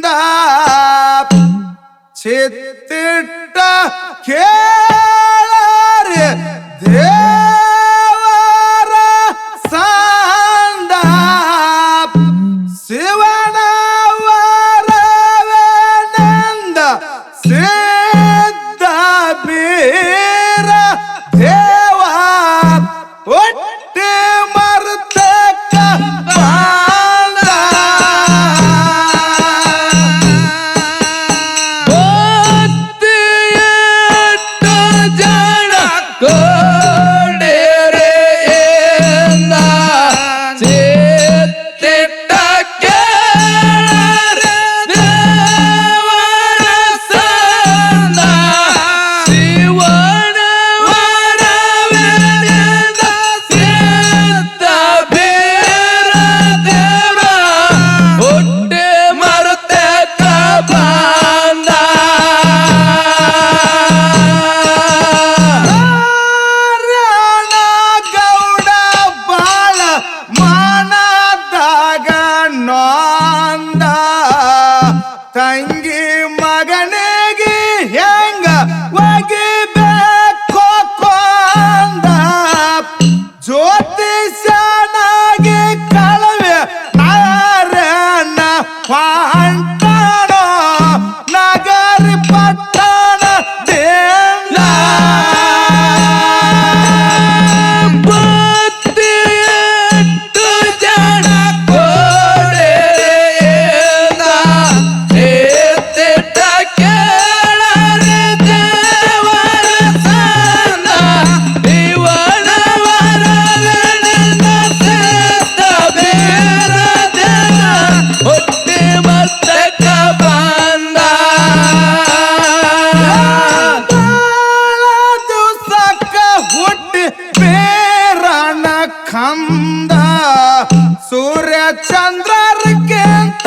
ಕಿವಿಯಿಂದ ಚೇತಿಟ್ಟ ಕೇಳರೆ ದೇ ಚಂದ ಸೂರ್ಯ ಚಂದ್ರಕ್ಕಿಂತ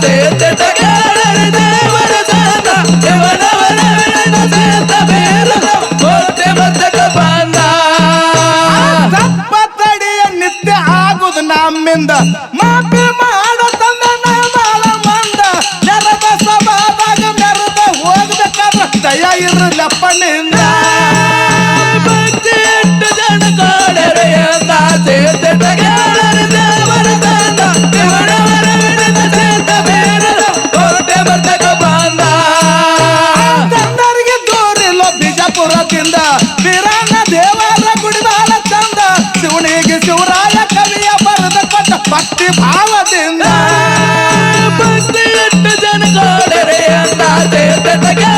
te te te ಕೊನೆಗೆ ಶಿವರಾಯ ಕವಿಯ ಬರೆದ ಕೊಟ್ಟ ಭಕ್ತಿ ಭಾವದಿಂದ. ಭಕ್ತಿ ಇಟ್ಟು ಜನಗೋಡರೆ ಅಂದಾಜೆ ಬೆಟಗೆ